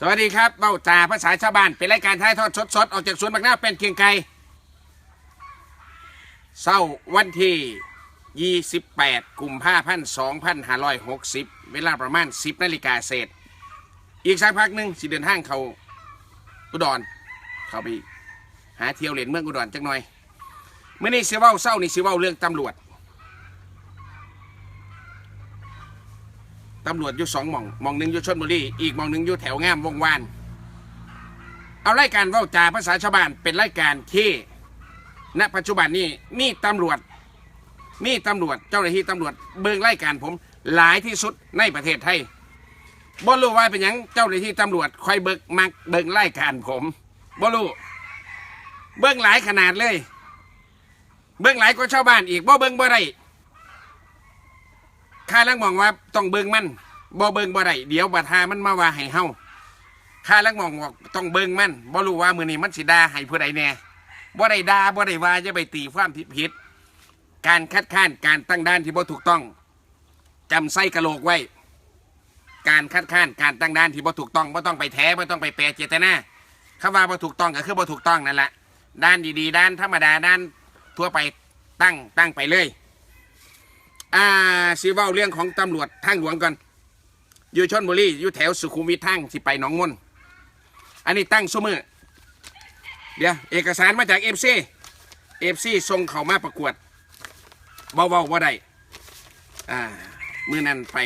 สวัสดีครับเบ้าจ่าภาษาชาวบ้านเป็นรายการท้ายทอดสดๆออกจากสวนบางนาเป็นเกียงไก่เศร้าวันที่ 28 กุมภาพันธ์2560 เวลาประมาณ 10นาฬิกาเศษ อีกสักพักหนึ่งสิเดินทางเขาอุดร เขาไปหาเที่ยวเล่นเมืองอุดรจักหน่อยเมื่อนี้สิเว้าเศร้านี่สิเว้าเรื่องตำรวจ ตำรวจอยู่สองหม่องหม่องหนึ่งอยู่ชนบุรีอีกหม่องหนึ่งอยู่แถวงามวงวานเอารายการเว้าจาภาษาชาวบ้านเป็นรายการที่ณปัจจุบันนี้มีตำรวจมีตำรวจเจ้าหน้าที่ตำรวจเบิ่งรายการผมหลายที่สุดในประเทศไทยบ่รู้ว่าเป็นยังเจ้าหน้าที่ตำรวจคอยเบิกมักเบิ่งรายการผมบ่รู้เบิ่งหลายขนาดเลย เบิ่งหลายกว่าชาวบ้านอีกบ่เบิ่งบ่ได้ ข้าลังมองว่าต้องเบิ่งมันบ่เบิ่งบ่ได้เดี๋ยวบัดหามันมาว่าให้เฮาข้าลังมองว่าต้องเบิ่งมันบ่รู้ว่ามื้อนี้มันสิด่าให้ผู้ใดแน่บ่ได้ด่าบ่ได้ว่าจะไปตีความผิดผิด การคัดค้านการตั้งด้านที่บ่ถูกต้องจำไส้กะโหลกไว้ การคัดค้านการตั้งด้านที่บ่ถูกต้องบ่ต้องไปแท้บ่ต้องไปแปรเจตนาคำว่าบ่ถูกต้องก็คือบ่ถูกต้องนั่นแหละด้านดีๆ ด้านธรรมดาด้านทั่วไปตั้งตั้งไปเลย อ่าสิเว้าเรื่องของตำรวจทางหลวงก่อนอยู่ชนบุรีอยู่แถวสุขุมวิททางสิไปหนองมนอันนี้ตั้งซุมือเดี๋ยวเอกสารมาจากเอฟซีเอฟซีส่งเขามาประกวดเบาๆว่าได้อ่ามือนั้นไป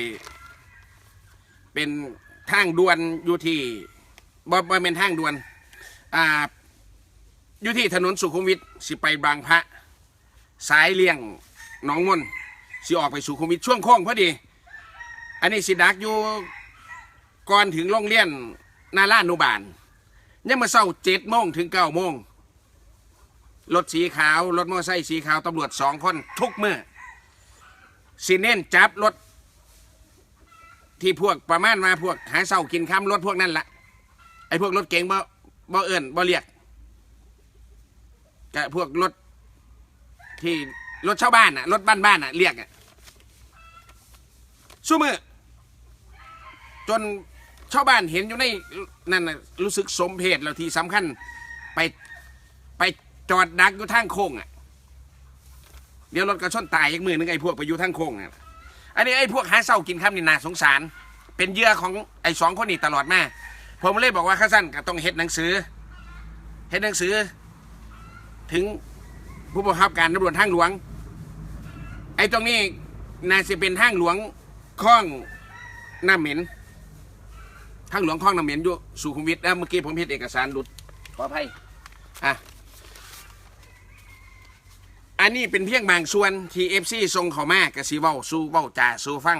เป็นทางด่วนอยู่ที่บ่บ่เป็นทางด่วนอ่าอยู่ที่ถนนสุขุมวิทสิไปบางพระ สายเลี่ยงหนองมน สิออกไปสู่คุมวิทช่วงโค้งพอดี อันนี้สิดักอยู่ก่อนถึงโรงเรียนนาล่านุบาลยังมาเศร้าเจ็ดโมงถึงเก้าโมงรถสีขาวรถมอเตอร์ไซค์สีขาวตำรวจสองคนทุกเมื่อสิเน้นจับรถ ที่พวกประมาณมาพวกหาเศร้ากินคำรถพวกนั้นละไอ้พวกรถเก๋งบ่บ่เอิญบ่เรียกกับพวกรถที่รถชาวบ้านน่ะรถบ้านบ้านน่ะเรียกอะ สู้มือจนชาวบ้านเห็นอยู่ในนั่นนะรู้สึกสมเพชแล้วที่สำคัญไปไปจอดดักอยู่ทางโค้งอะ เดี๋ยวรถกระชนตายอีกมือนึงไอ้พวกไปอยู่ทางโค้งอะอันนี้ไอ้พวกหาเศร้ากินข้ามนี่นาสงสาร เป็นเยื่อของไอ้สองคนนี้ตลอดมาผมเลยบอกว่าข้าสั้นก็ต้องเฮ็ดหนังสือเฮ็ดหนังสือ ถึงผู้ประคับการตำรวจทางหลวง ไอ้ตรงนี้น่าจะเป็นทางหลวง คลองน้ำเหม็นทางหลวงคลองน้ำเหม็นอยู่สุขุมวิทแล้วเมื่อกี้ผมเห็นเอกสารหลุดขออภัยอะอันนี้เป็นเพียงบางส่วนที่เอฟซีส่งเขามากระสีเว้าสู้เว้าจ่าสู้ฟัง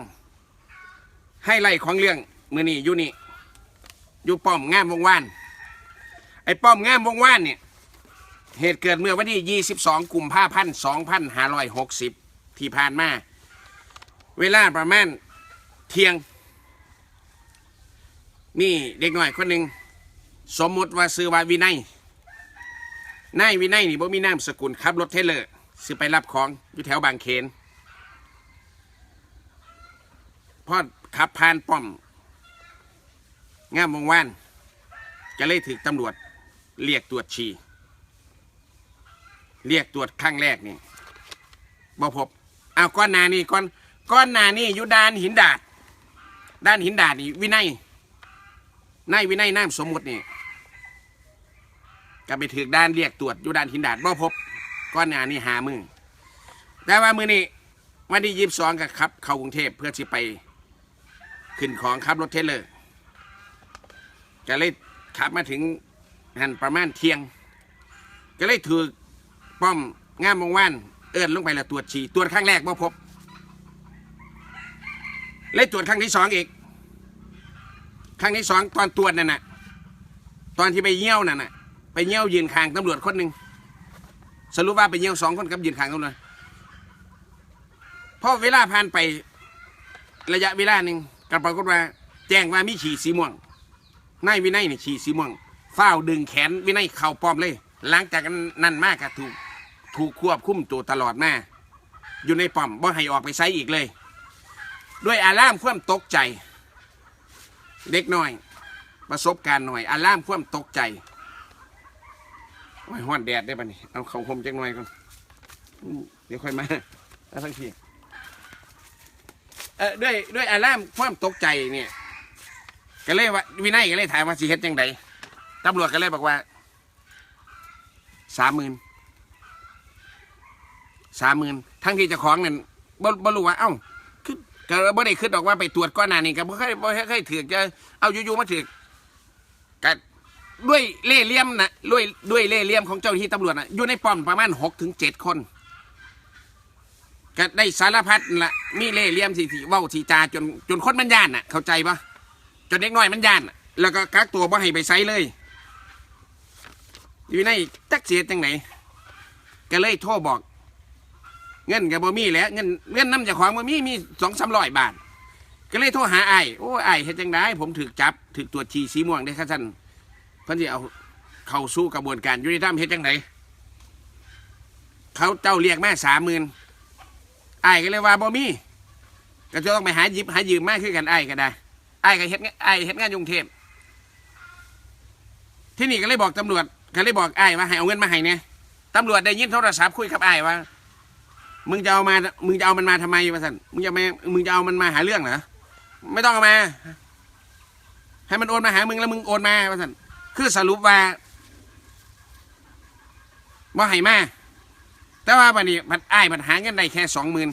ให้ไล่ของเรื่องมือนี่อยู่นี่อยู่ป้อมงามวงวาน ไอ้ป้อมงามวงวานเนี่ยเหตุเกิดเมื่อวันที่ 22 กุมภาพันธ์ 2560 ที่ผ่านมา เวลาประมาณ เที่ยงนี่เด็กหน่อยคนหนึ่งสมมติว่าซื้อว่าวินัยนายวินัยนี่บ่มีนามสกุลขับรถเทเลอร์สิไปรับของอยู่แถวบางเขนพอขับผ่านป้อมงามวงวานจะเลยถึกตำรวจเรียกตรวจฉี่เรียกตรวจครั้งแรกนี่บ่พบอ้าวก้อนนานี่ก้อนก้อนนานี่อยู่ด้านหินดาด ด้านหินดาดนี่วินัยนายวินัยน้ำสมมุตินี่ก็ไปถือด้านเรียกตรวจอยู่ด้านหินดาดบ่พบก้อนหนานี่หามือแต่ว่ามือนี่วันที่ยีิบสองก็ขับ เข้ากรุงเทพเพื่อที่ไป ขึ้นของขับรถเทเลอร์ก็เลยขับมาถึงหันประมาณเที่ยง ก็เลยถือป้อมงามวงว่านเอิ้อนลงไปแล้วตรวจฉี่ตรวจครั้งแรกบ่พบเลยตรวจครั้งที่สองอีก ครั้งที่สองตอนตรวจนั่นน่ะ ตอนที่ไปเยี่ยวนั่นน่ะ ไปเยี่ยวยืนคางตำรวจคนหนึ่งสรุปว่าไปเยี่ยวสองคนกับยืนคางตำรวจพอเวลาผ่านไประยะเวลาหนึ่งก็ปรากฏว่าแจ้งว่ามีฉี่สีม่วงนายวินัยนี่ฉี่สีม่วงเฝ้าดึงแขนวินัยเข่าป้อมเลย หลังจากนั้นมากก็ถูกถูกควบคุมตัวตลอดมาอยู่ในป้อมบ่ให้ออกไปไซอีกเลย ด้วยอารามความตกใจ เด็กน้อย ประสบการณ์หน่อยอาล่ามความตกใจโอ้ยห้อนแดดได้ปะนี่เอาเขาคมจังหน่อยก่อนเดี๋ยวค่อยมาแล้วทั้งทีเออด้วยด้วยอาล่ามความตกใจเนี่ยก็เลยว่าวินัยก็เลยถามว่าสิเฮ็ดจังไดตำรวจก็เลยบอกว่าสามหมื่นสามหมื่นทั้งที่จ้าของเนั่นบ่บ่รู้ว่าเอ้า ก็บ่ได้คิดดอกว่าไปตรวจก้อนหนานี่ก็บ่เคยบ่เคยถือจะเอาอยู่ๆมาถือก็ด้วยเล่เหลี่ยมนะด้วยด้วยเล่เหลี่ยมของเจ้าหน้าที่ตำรวจนะอยู่ในป้อมประมาณหกถึงเจ็ดคนก็ได้สารพัดละมีเล่เหลี่ยมสีสีเว้าสีจาจนจนคนมันย่านน่ะ เข้าใจปะจนเด็กน้อยมันย่าน่ะแล้วก็กักตัวบ่ให้ไปไซเลย อยู่ในตักเสียจังไหนก็เลยโทรบอก เงินกับบ่มีแหล้วเงินเงินน้ำจากของบ่มีมีสองสามร้อยบาท ก็เลยโทรหาไอ้ายโอ้ไอ้ายเฮ็ดจังไดผมถูกจับถูกตรวจฉี่สีม่วงได้ครับท่านเพิ่นสิเอาเข้าสู้กระบวนการยุติธรรมเฮ็ดจังไดเขาเจ้าเรียกแม่สามหมื่นไอ้ายก็เลยว่าบ่มี ก็จะต้องไปหาหยิบหายืมมาคือกันไอ้ายก็ได้ไอ้ก็เฮ็ดงานไอ้เฮ็ดงานอยกรุงเทพที่นี่ก็เลยบอกตำรวจก็เลยบอกไอ้ว่าให้เอาเงินมาให้เนี่ยตำรวจได้ยินโทรศัพท์คุยกับไอ้ว่า มึงจะเอามา มึงจะเอามันมาทำไมวะสันมึงจะมามึงจะเอามันมาหาเรื่องเหรอ ไม่ต้องเอามา ให้มันโอนมาหามึงแล้วมึงโอนมาวะสันคือสรุปว่าบ่ให้มา แต่ว่าบัดนี้บัดไอ้ายบัดหาเงินได้แค่สองหมื่น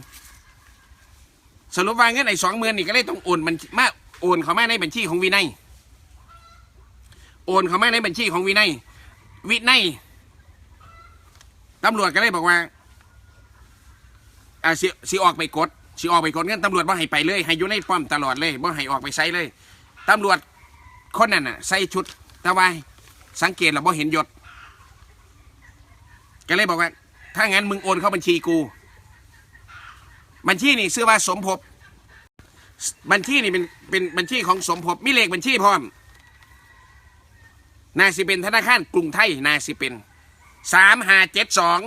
สรุปว่าเงินไอ้สองหมื่นนี่ก็เลยต้องโอนบัญชีมาโอนเขามาในบัญชีของวินัย โอนเขามาในบัญชีของวินัย วินัยตำรวจก็เลยบอกว่า อ่าสิสิออกไปกดสิออกไปกดเงินตำรวจว่าให้ไปเลย ให้อยู่ในป้อมตลอดเลยว่าให้ออกไปใส่เลยตำรวจคนนั้นน่ะใส่ชุดต่ว่าสังเกตเราบ่เห็นยศก็เลยบอกว่า ถ้างั้นมึงโอนเข้าบัญชีกู บัญชีนี่ชื่อว่าสมภพบัญชีนี่เป็นเป็นบัญชีของสมภพมีเลขบัญชีพร้อมนาสิเป็นธนาคารกรุงไทยนาสิเป็นสามห้าเจ็ดสอง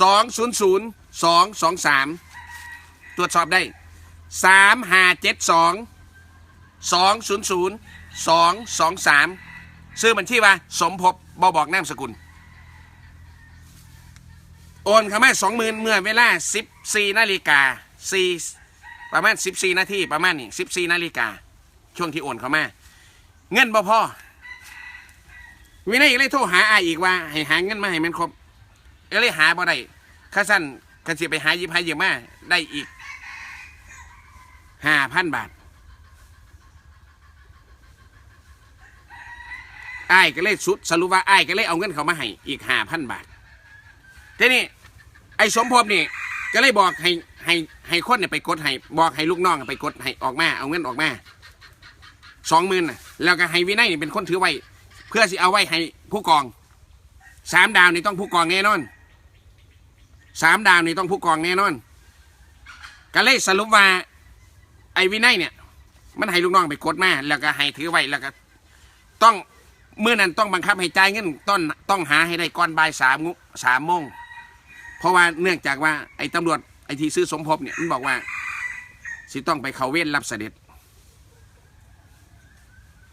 สองศูนย์ศูนย์ สองสองสามตรวจสอบได้สามห้าเจ็ดสองสองศูนย์ศูนย์สองสองสามซื้อบัญชีว่าสมภพบอบอกนามสกุล โอนเข้ามาสองหมื่นเมื่อเวลาสิบสี่นาฬิกาสี่ประมาณสิบสี่นาทีประมาณนี้สิบสี่นาฬิกาช่วงที่โอนเข้ามา เงินบ่พอวินัยก็เลยโทรหาอาอีกว่า ให้หาเงินมาให้มันครบก็เลยหาบ่ได้ข้าสั้น กันสิไปหายิบหาเยอะมาได้อีกห้าพันบาทไอายก็เลยสุดสรุปว่าอายก็เลยเอาเงินเขามาให้อีกห้าพันบาททีนี้ไอ้สมภพนี่ก็เลยบอกให้ให้ให้คนเนี่ยไปกดให้บอกให้ลูกน้องไปกดให้ออกมาเอาเงินออกมาสองหมื่นน่ะแล้วก็ให้วินัยเป็นคนถือไว้ เพื่อสิเอาไว้ให้ผู้กองสามดาวนี่ต้องผู้กองแน่นอน สามดาวนี่ต้องผู้กองแน่นอน ก็เลยสรุปว่า ไอ้วินัยเนี่ย มันให้ลูกน้องไปกดมาแล้วก็ให้ถือไว้แล้วก็ ต้องเมื่อนั้นต้องบังคับให้จ่ายเงินต้นต้องหาให้ได้ก่อนบ่ายสามงสามโมงเพราะว่าเนื่องจากว่าไอ้ตำรวจไอ้ที่ซื้อสมภพเนี่ยมันบอกว่า สิต้องไปเขาเว้นรับเสด็จ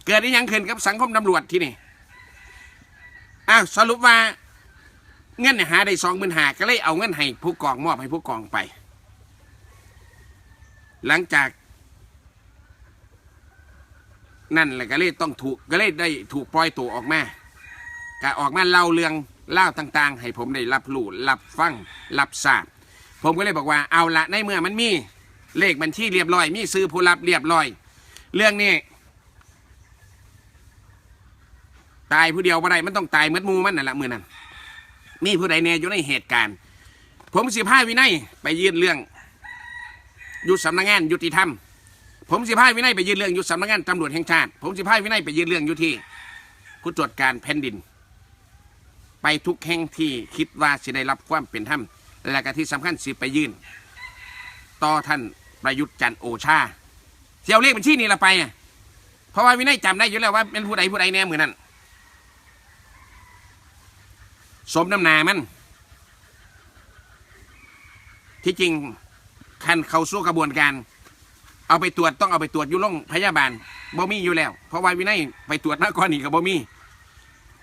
เกิดได้ยังขึ้นกับสังคมตำรวจที่นี่อ้าวสรุปว่า เงินเนี่ยหาได้สองหมื่นหาก็เลยเอาเงินให้ผู้กองมอบให้ผู้กองไป หลังจาก นั่นแหละก็เลยต้องถูกก็เลยได้ถูกปล่อยตัวออกมาก็ออกมาเล่าเรื่องเล่าต่าง ๆ ให้ผมได้รับรู้รับฟังรับทราบผมก็เลยบอกว่าเอาละในเมื่อมันมีเลขบัญชีเรียบร้อย มีซื้อผู้รับเรียบร้อย เรื่องนี้ตายผู้เดียวบ่ได้มันต้องตายเมือมูมันนั่นแหละมือนั้น มีผู้ใดแน่อยู่ในเหตุการณ์ ผมสิพาวินัยไปยื่นเรื่องอยู่สำนักงานยุติธรรม ผมสิพาวินัยไปยื่นเรื่องอยู่สำนักงานตำรวจแห่งชาติ ผมสิพาวินัยไปยื่นเรื่องอยู่ที่ผู้ตรวจการแผ่นดิน ไปทุกแห่งที่คิดว่าสิได้รับความเป็นธรรมและก็ที่สำคัญสิไปยื่น ต่อท่านประยุทธ์จันทร์โอชาเสียวเลขบัญชีนี่ละไปอะเพราะว่าวินัยจำได้อยู่แล้วว่าเป็นผู้ใดผู้ใดแน่เหมือนนั้น สมน้ำหนามัน ที่จริงคันเขาสู้กระบวนการ เอาไปตรวจต้องเอาไปตรวจอยู่โรงพยาบาลบ่มีอยู่แล้ว เพราะว่าวินัยไปตรวจมาก่อนนี่ก็บ่มี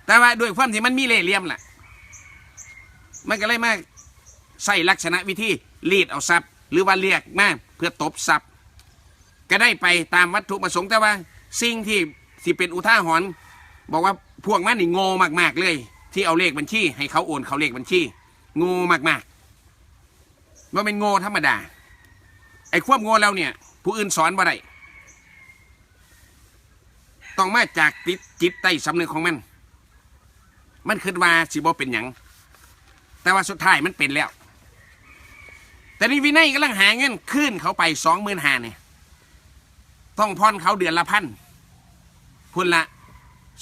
แต่ว่าด้วยความที่มันมีเล่เหลี่ยมแหละมันก็เลยมาใส่ลักษณะวิธีรีดเอาทรัพย์ หรือว่าเรียกมาเพื่อตบทรัพย์ ก็ได้ไปตามวัตถุประสงค์แต่ว่า สิ่งที่สิเป็นอุทาหรณ์บอกว่าพวกมันนี่โง่มาก ๆ เลย ที่เอาเลขบัญชี ให้เขาโอนเขาเลขบัญชีโง่มากๆว่าเป็นโง่ธรรมดา ไอ้ความโง่แล้วเนี่ย ผู้อื่นสอนบ่ได้ต้องมาจากจิตจิตใต้สำนึกของมัน มันคิดว่าสิบ่เป็นหยังแต่ว่าสุดท้ายมันเป็นแล้ว แต่นี่วินัยกำลังหาเงินขึ้นเขาไปสองหมื่นหาเนี่ยต้องพอนเขาเดือนละพันพุ่นละ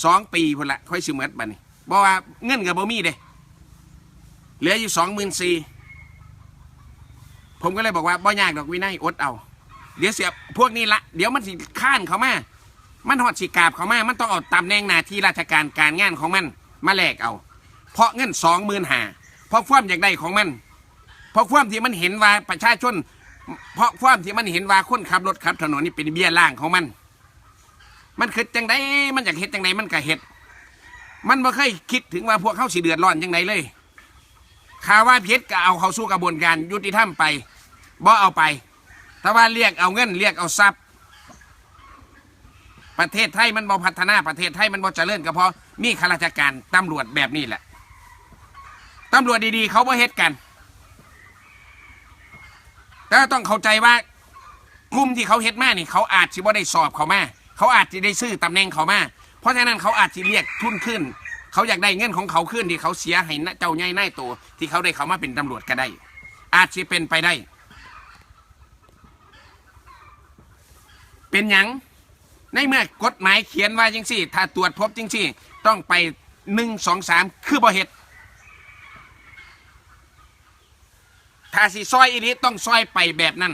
สองปีพุ่นละค่อยสิเหมือนบัดนี้ บอกว่าเงินกับบ่มีเด้เหลืออยู่สองหมื่นสี่ผมก็เลยบอกว่าบ่ยากดอกวินัยอดเอา เดี๋ยวเสียพวกนี้ละเดี๋ยวมันสิข้านเขามา มันหอดสิกาบเขามา มันต้องเอาตำแหน่งหน้าที่ราชการการงานของมันมาแลกเอา เพราะเงินสองหมื่นหาเพราะความอยากได้ของมัน เพราะความที่มันเห็นว่าประชาชน เพราะความที่มันเห็นว่าคนขับรถขับถนนนี่เป็นเบี้ยล่างของมัน มันคิดจังไดมันอยากเฮ็ดจังไดมันก็เฮ็ด มันบ่เคยคิดถึงว่าพวกเขาสิเดือดร้อนจังไดเลยข่าวว่าเพชรก็เอาเขาสู้กระบวนการยุติธรรมไปบ่เอาไป แต่ว่าเรียกเอาเงินเรียกเอาทรัพย์ ประเทศไทยมันบ่พัฒนาประเทศไทยมันบ่เจริญก็เพราะมีข้าราชการตำรวจแบบนี้แหละตำรวจดีๆ เขาบ่เฮ็ดกัน แต่ต้องเข้าใจว่ากลุ่มที่เขาเฮ็ดมานี่ เขาอาจสิบ่ได้สอบเขามา เขาอาจจะได้ซื้อตำแหน่งเขามา เพราะฉะนั้นเขาอาจจะเรียกทุนขึ้น เขาอยากได้เงินของเขาขึ้นที่เขาเสียให้เจ้าใหญ่นายโตที่เขาได้เขามาเป็นตำรวจก็ได้ อาจจะเป็นไปได้ เป็นหยังในเมื่อกฎหมายเขียนว่าจังสี่ถ้าตรวจพบจังสี่ต้องไปหนึ่งสองสามคือบ่เหตุถ้าสิซอยอีนี้ต้องซอยไปแบบนั้น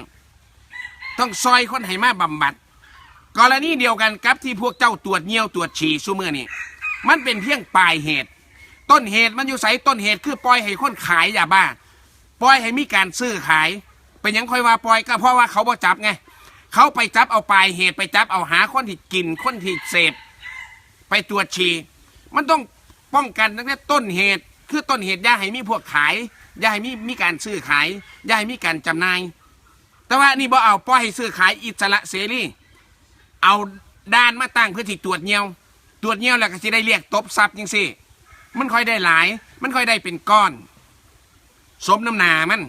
ต้องซอยคนให้มาบำบัด กรณีเดียวกันกับที่พวกเจ้าตรวจเงี้ยวตรวจฉี่ซูเมื่อนี่มันเป็นเพียงปลายเหตุ ต้นเหตุมันอยู่ใสต้นเหตุคือปล่อยให้คนขายยาบ้า ปล่อยให้มีการซื้อขาย เป็นยังค่อยว่าปล่อยก็เพราะว่าเขาบ่จับไงเขาไปจับเอาปลายเหตุไปจับเอาหาคนที่กินคนที่เสพไปตรวจฉี่มันต้องป้องกันตั้งแต่ต้นเหตุ คือต้นเหตุอย่าให้มีพวกขายอย่าให้มีมีการซื้อขายอย่าให้มีการจำหน่าย แต่ว่านี่บ่เอาปล่อยให้ซื้อขายอิสระเสรี เอาด้านมาตั้งเพื่อที่ตรวจเงียวตรวจเงียวแล้วก็จะได้เรียกตบทรัพย์ยังสิมันค่อยได้หลาย มันค่อยได้เป็นก้อน สมน้ำหนามัน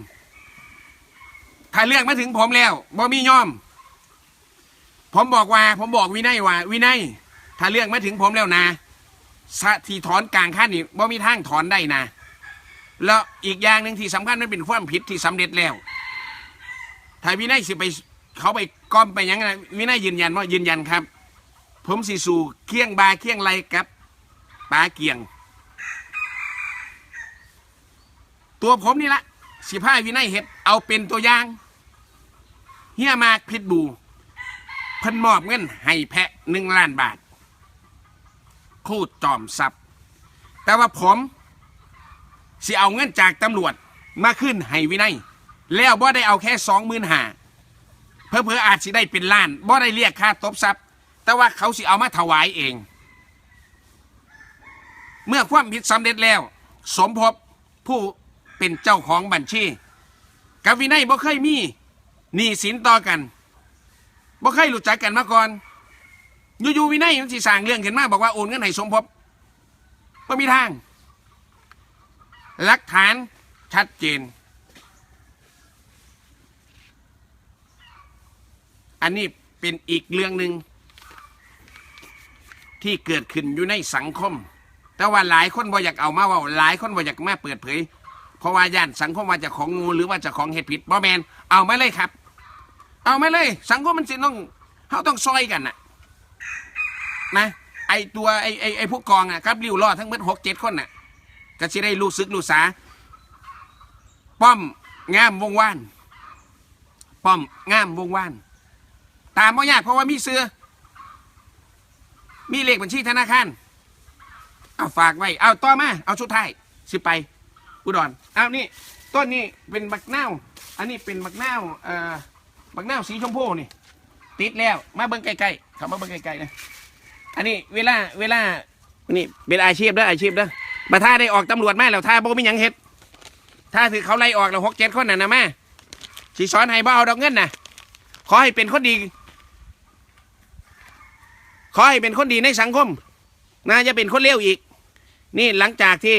ถ้าเรื่องมาถึงผมแล้วบ่มีย่อม ผมบอกว่า ผมบอกวินัยว่า วินัยถ้าเรื่องมาถึงผมแล้วนะสะทีถอนกลางขั้นนี่บ่มีทางถอนได้นะ แล้วอีกอย่างหนึ่งที่สำคัญมันเป็นความผิดที่สำเร็จแล้วถ้าวินัยสิไปเขาไป ก้อมไปยังไงวินัยยืนยันว่ายืนยันครับ ผมสิสู่เคียงบาเคียงไรกับปลาเกียง ตัวผมนี่ละสิพ้าวินัยเห็ดเอาเป็นตัวอย่างเฮียมากพิษบูเพิ่นมอบเงินให้แพะหนึ่งล้านบาท คูดจอมทรัพย์ แต่ว่าผมสิเอาเงินจากตำรวจมาขึ้นให้วินัย แล้วบ่ได้เอาแค่สองหมื่นห้า เพื่อเพื่ออาจสิได้เป็นล้านบ่ได้เรียกค่าตบทรัพย์ แต่ว่าเขาสิเอามาถวายเอง เมื่อความผิดสำเร็จแล้ว สมภพผู้เป็นเจ้าของบัญชีกับวินัยบ่เคยมีหนี้สินต่อกันบ่เคยรู้จักกันมาก่อนอยู่ๆวินัยมันสิสร้างเรื่องขึ้นมาบอกว่าโอนเงินให้สมภพบ่มีทางหลักฐานชัดเจน อันนี้เป็นอีกเรื่องหนึ่งที่เกิดขึ้นอยู่ในสังคม แต่ว่าหลายคนบ่อยากเอามาว่าหลายคนบ่อยากมาเปิดเผย เพราะว่าย่านสังคมว่าจะของงูหรือว่าจะของเหตุผิดบ่แมนเอาไมาเลยครับ เอาไมาเลย สังคมมันสิต้องเขาต้องซอยกันน่ะนะไอตัวไอไอไอผู้กองอะครับริ้วล้อทั้งหมดหกเจ็ดคนน่ะก็สิได้รู้สึกรู้สา ป้อมงามวงวาน ป้อมงามวงวาน ตามบ่ยากเพราะว่ามีเสือมีเลขบัญชีธนาคารเอาฝากไว้ เอาต่อมา เอาชุดไทยสิไป อุดรเอานี่ต้นนี้เป็นบักนาวอันนี้เป็นบักนาวเอ่อบักนาวสีชมพูนี่ ติดแล้วมาเบิ่งใกล้ๆเขามาเบิ่งใกล้ๆนะอันนี้เวลาเวลานี่เป็นอาชีพเด้ออาชีพเด้อมาถ้าได้ออกตำรวจมาแล้วถ้าบ่มีหยังเฮ็ดถ้าถือเขาไล่ออกแล้วหกเจ็ดคนน่ะนะแม่สีสอนให้บ่เอาดอกเงินน่ะ ขอให้เป็นคนดี ขอให้เป็นคนดีในสังคมน่าจะเป็นคนเลวอีก นี่หลังจากที่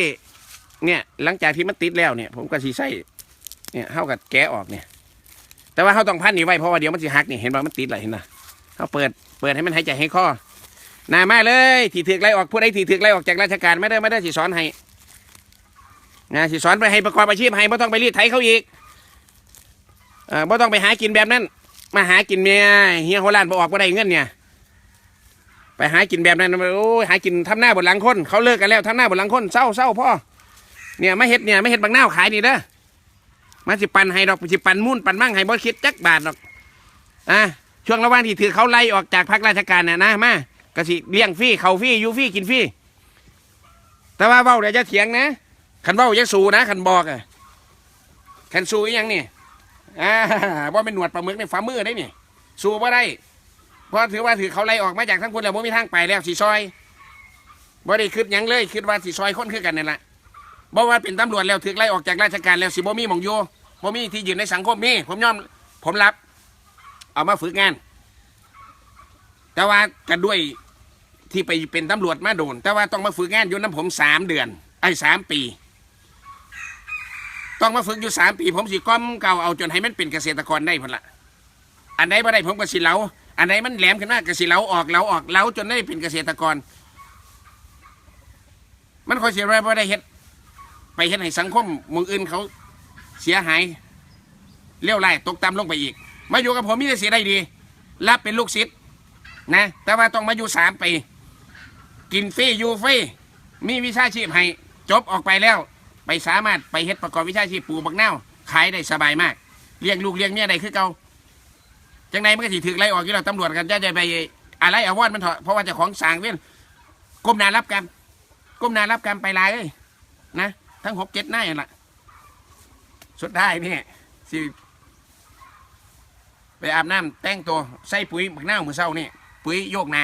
เนี่ยหลังจากที่มันติดแล้วเนี่ย ผมก็สีใส่เนี่ยเข้ากับแกะออกเนี่ย แต่ว่าเขาต้องพันนี่ไว้เพราะว่าเดี๋ยวมันสิหักนี่เห็นว่ามันติดอะไรเห็นนะเขาเปิดเปิดให้มันหายใจให้คอหนามาเลยที่ถือไล่ออกผู้ใดที่ถือไล่ออกจากราชการไม่ได้ไม่ได้สิสอนให้นะสิสอนไปให้ประกอบอาชีพให้ไม่ต้องไปรีดไถเขาอีกเออไม่ต้องไปหากินแบบนั้น มาหากินเมียเฮียโฮลานบออกบ่ได้เงินเนี่ย ไปหากินแบบนั้นโอ้ยหากินทำหน้าบนหลังคนเขาเลิกกันแล้วทำหน้าบนหลังคนเศร้าเศร้าพ่อเนี่ยไม่เห็ดเนี่ยไม่เห็ดบางหน้าขายนี่เด้อมาสิปันให้ดอกสิปันมุ่นปันมั่งให้บ่คิดจักบาทดอกอะช่วงระหว่างที่ถือเขาไล่ออกจากพรรคราชการน่ะนะมากะสิเลี้ยงฟรีเขาฟรีอยู่ฟรีกินฟรีแต่ว่าเว้าเดี๋ยวจะเถียงนะขันเว้าจะสู้นะขันบอกอะขันสู้ยังนี่อ่าว่าเป็นหนวดปลาหมึกในฝ่ามือได้นี่ สู้บ่ได้ เพราะถือว่าถือเขาไล่ออกมาจากทั้งคุณแล้วบ่มีทางไปแล้วสีซอยบ่ได้คิดยังเลยคิดว่าสีซอยคนคือกันนั่นแหละบ่ว่าเป็นตำรวจแล้วถือไล่ออกจากราชการแล้วสิบ่มีหมองอยู่บ่มีที่ยืนในสังคมมีผมยอมผมรับ เอามาฝึกงาน แต่ว่ากันด้วยที่ไปเป็นตำรวจมาโดน แต่ว่าต้องมาฝึกงานอยู่น้ำผมสามเดือน ไอ้สามปี ต้องมาฝึกอยู่สามปี ผมสิก้อมเก่าเอาจนให้มันเป็นเกษตรกรได้พนละอันไหนบ่ได้ผมก็สิเหลา อันไหนมันแหลมขึ้นมากกสิเหลาออกเหลาออกเหลาจนได้เป็นเกษตรกร มันคอยเสียไรบ่ได้เฮ็ด ไปเฮ็ดให้สังคมมึงอื่นเขาเสียหายเลี้ยวไล่ตกต่ำลงไปอีก มาอยู่กับผมมีแต่เสียได้ดี รับเป็นลูกศิษย์นะ แต่ว่าต้องมาอยู่สามปี กินฟรีอยู่ฟรีมีวิชาชีพให้ จบออกไปแล้ว ไปสามารถไปเฮ็ดประกอบวิชาชีพปลูกบักเนาขายได้สบายมาก เลี้ยงลูกเลี้ยงเมียได้คือเก่า จังไหนมันก็สิถึกไล่ออกอยู่แล้วตำรวจกันจะจะไปอะไรอาวอดมันเถอะเพราะว่าเจ้าของสางเว้นก้มหนารับกรรมก้มหนารับกรรมไปลายเลยนะทั้งหกเจ็ดหน้าอย่างละสุดท้ายนี่สิไปอาบน้ำแต่งตัวใส่ปุ๋ยบักหน้าวมือเศร้านี่ปุ๋ยโยกหนา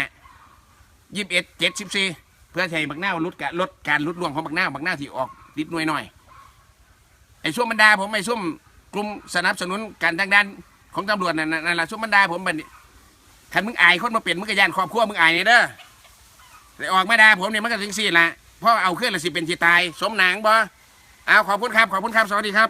ยี่สิบเอ็ดเจ็ดสิบสี่เพื่อให้บักหน้าวลดการลดการลดล่วงของบักหน้าวบักหน้าวที่ออกดิดหน่วยหน่อยไอ้ช่วงบรรดาผมไอ้ช่วงกลุ่มสนับสนุนการทางด้าน ของตำรวจนั่นน่ะนั่นแหละชุบบรรดาผมบัดนี้คันมึงอายคนมาเปลี่ยนมึงก็ย่านครอบครัวมึงอายเนี่ยเด้อแต่ออกมาด่าผมเนี่ยมันก็ถึงสี่ละพ่อเอาเครื่องละสิเป็นสิตาย สมหนังบ่เอาขอบคุณครับ ขอบคุณครับ สวัสดีครับ